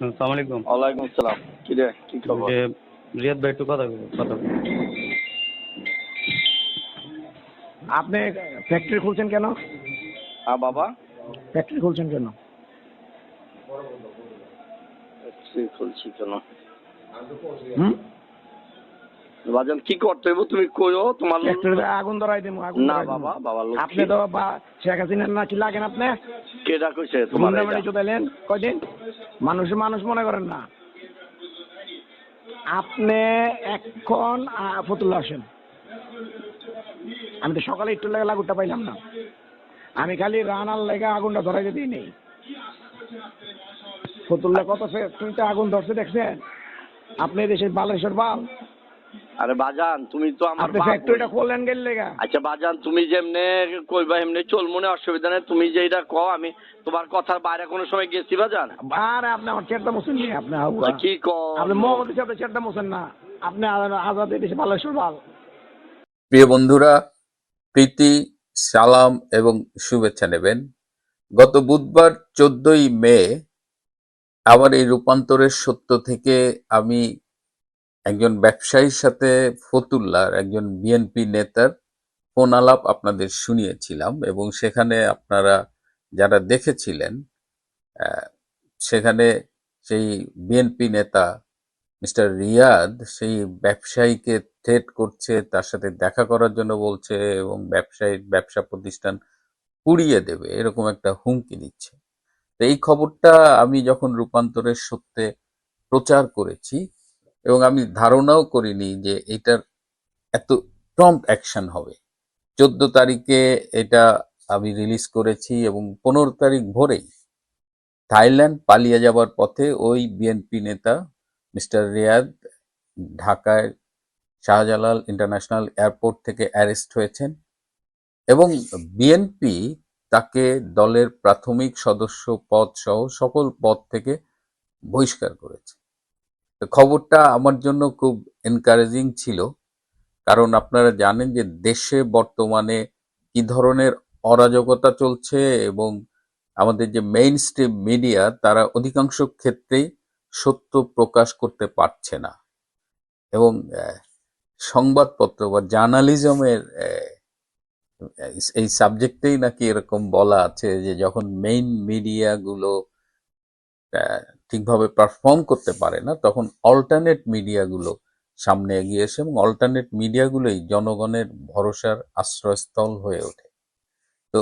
আসসালামু আলাইকুম ওয়ালাইকুম আসসালাম। কি রে কি খবর? রিয়াদ ভাই একটু কথা কথা আপনি ফ্যাক্টরি খুলছেন কেন? হ্যাঁ বাবা। ফ্যাক্টরি খুলছেন কেন? ফ্যাক্টরি খুলছি কেন? হুম? বাজান কি করতে হইব? তুমি কইও তোমার আগুন ধরাই দেবো আগুন না বাবা বাবা আপনি তো শেখ হাসিনার না কি লাগেন আপনি? কেডা কইছে তোমার? কয়দিন? মানুষ মানুষ মনে করেন না। আপনি এখন ফতুল্লা আসেন আমি তো সকালে একটু লেগে লাগুরটা পাইলাম না। আমি খালি রানার লেগে আগুনটা ধরাই দিই নেই। ফতুল্লা কত ফ্যাক্টরিতে আগুন ধরছে দেখছেন? আপনি দেশের বালেশ্বর বাল। আরে বাজান তুমি তো আমার ফ্যাক্টরিটা খোলেন গেল লেগা আচ্ছা বাজান তুমি যেমনে কইবা এমনি চল মনে অসুবিধা নেই। তুমি যেটা কও আমি তোমার কথার বাইরে কোনো সময় গেছি বাজান? আরে আপনি আমার মুছেন নি আপনি হাউয়া। কি কও? আপনি মোহাম্মদ সাহেব মুছেন না। আপনি আজাদ দেশে বাল প্রিয় বন্ধুরা প্রীতি সালাম এবং শুভেচ্ছা নেবেন। গত বুধবার চোদ্দই মে আমার এই রূপান্তরের সত্য থেকে আমি একজন ব্যবসায়ীর সাথে ফতুল্লার, একজন বিএনপি নেতার ফোন আলাপ আপনাদের শুনিয়েছিলাম এবং সেখানে আপনারা যারা দেখেছিলেন সেখানে সেই বিএনপি নেতা মিস্টার রিয়াদ সেই ব্যবসায়ীকে থ্রেট করছে, তার সাথে দেখা করার জন্য বলছে এবং ব্যবসায়ী ব্যবসা প্রতিষ্ঠান পুড়িয়ে দেবে, এরকম একটা হুমকি দিচ্ছে। তো এই খবরটা আমি যখন রূপান্তরের সত্যে প্রচার করেছি এবং আমি ধারণাও করিনি যে এটার এত প্রম্পট অ্যাকশন হবে। চোদ্দ তারিখে এটা আমি রিলিজ করেছি এবং পনেরো তারিখ ভোরেই থাইল্যান্ড পালিয়ে যাবার পথে ওই বিএনপি নেতা মিস্টার রিয়াদ ঢাকায় শাহজালাল ইন্টারন্যাশনাল এয়ারপোর্ট থেকে অ্যারেস্ট হয়েছেন এবং বিএনপি তাকে দলের প্রাথমিক সদস্য পদ সহ সকল পদ থেকে বহিষ্কার করেছে। খবরটা আমার জন্য খুব এনকারেজিং ছিল। কারণ আপনারা জানেন যে দেশে বর্তমানে কি ধরনের অরাজকতা চলছে এবং আমাদের যে মেইন স্ট্রিম মিডিয়া তারা অধিকাংশ ক্ষেত্রেই সত্য প্রকাশ করতে পারছে না। এবং সংবাদপত্র বা জার্নালিজমের এই সাবজেক্টেই নাকি এরকম বলা আছে যে যখন মেইন মিডিয়াগুলো ঠিকভাবে পারফর্ম করতে পারে না, তখন অল্টারনেট মিডিয়াগুলো সামনে এগিয়ে এসে এবং অল্টারনেট মিডিয়াগুলোই জনগণের ভরসার আশ্রয়স্থল হয়ে ওঠে। তো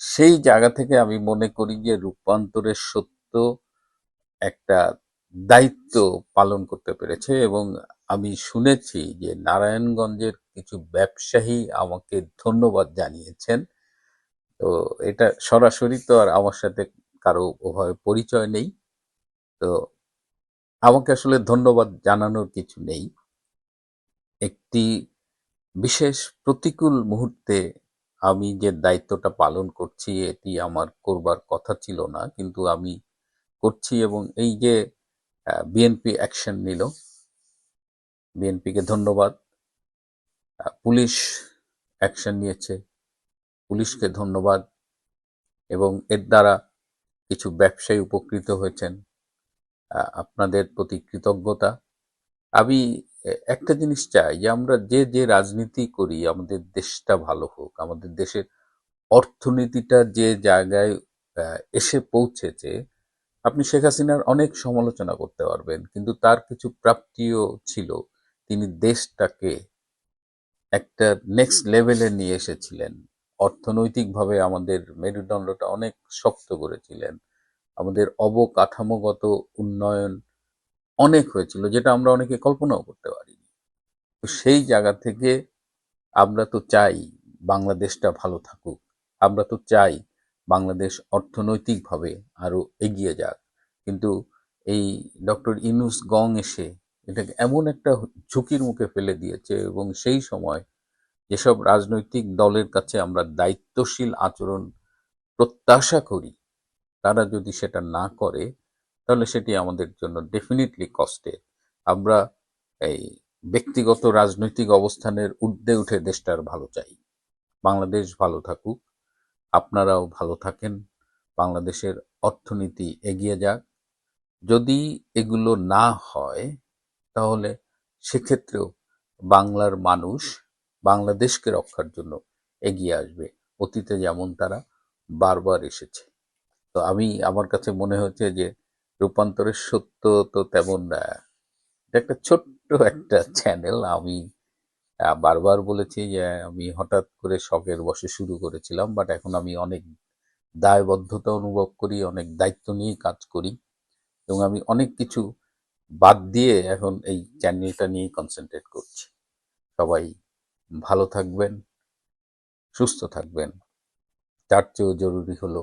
সেই জায়গা থেকে আমি মনে করি যে রূপান্তরের সত্য একটা দায়িত্ব পালন করতে পেরেছে এবং আমি শুনেছি যে নারায়ণগঞ্জের কিছু ব্যবসায়ী আমাকে ধন্যবাদ জানিয়েছেন। তো এটা সরাসরি তো আর আমার সাথে কারও ওভাবে পরিচয় নেই। তো আমাকে আসলে ধন্যবাদ জানানোর কিছু নেই। একটি বিশেষ প্রতিকূল মুহূর্তে আমি যে দায়িত্বটা পালন করছি, এটি আমার করবার কথা ছিল না, কিন্তু আমি করছি এবং এই যে বিএনপি অ্যাকশন নিল, বিএনপিকে ধন্যবাদ। পুলিশ অ্যাকশন নিয়েছে, পুলিশকে ধন্যবাদ এবং এর দ্বারা কিছু ব্যবসায়ী উপকৃত হয়েছেন। আপনাদের প্রতি কৃতজ্ঞতা। আমি একটা জিনিস চাই যে আমরা যে যে রাজনীতি করি, আমাদের দেশটা ভালো হোক, আমাদের দেশের অর্থনীতিটা যে জায়গায় এসে পৌঁছেছে, আপনি শেখ হাসিনার অনেক সমালোচনা করতে পারবেন, কিন্তু তার কিছু প্রাপ্তিও ছিল। তিনি দেশটাকে একটা নেক্সট লেভেলে নিয়ে এসেছিলেন। অর্থনৈতিকভাবে আমাদের মেরুদণ্ডটা অনেক শক্ত করেছিলেন। আমাদের অবকাঠামোগত উন্নয়ন অনেক হয়েছিল, যেটা আমরা অনেকে কল্পনাও করতে পারিনি। তো সেই জায়গা থেকে আমরা তো চাই বাংলাদেশটা ভালো থাকুক, আমরা তো চাই বাংলাদেশ অর্থনৈতিকভাবে আরও এগিয়ে যাক। কিন্তু এই ডক্টর ইনুস গং এসে এটাকে এমন একটা ঝুঁকির মুখে ফেলে দিয়েছে এবং সেই সময় যেসব রাজনৈতিক দলের কাছে আমরা দায়িত্বশীল আচরণ প্রত্যাশা করি তারা যদি সেটা না করে, তাহলে সেটি আমাদের জন্য ডেফিনেটলি কষ্টের আমরা এই ব্যক্তিগত রাজনৈতিক অবস্থানের ঊর্ধ্বে উঠে দেশটার ভালো চাই। বাংলাদেশ ভালো থাকুক, আপনারাও ভালো থাকেন, বাংলাদেশের অর্থনীতি এগিয়ে যাক। যদি এগুলো না হয়, তাহলে সেক্ষেত্রেও বাংলার মানুষ বাংলাদেশকে রক্ষার জন্য এগিয়ে আসবে। অতীতে যেমন তারা বারবার এসেছে। তো আমি, আমার কাছে মনে হচ্ছে যে রূপান্তরের সত্য তো তেমন একটা ছোট্ট একটা চ্যানেল আমি বারবার বলেছি যে আমি হঠাৎ করে শখের বসে শুরু করেছিলাম বাট এখন আমি অনেক দায়বদ্ধতা অনুভব করি, অনেক দায়িত্ব নিয়ে কাজ করি এবং আমি অনেক কিছু বাদ দিয়ে এখন এই চ্যানেলটা নিয়ে কনসেন্ট্রেট করছি। সবাই ভালো থাকবেন, সুস্থ থাকবেন। তার চেয়েও জরুরি হলো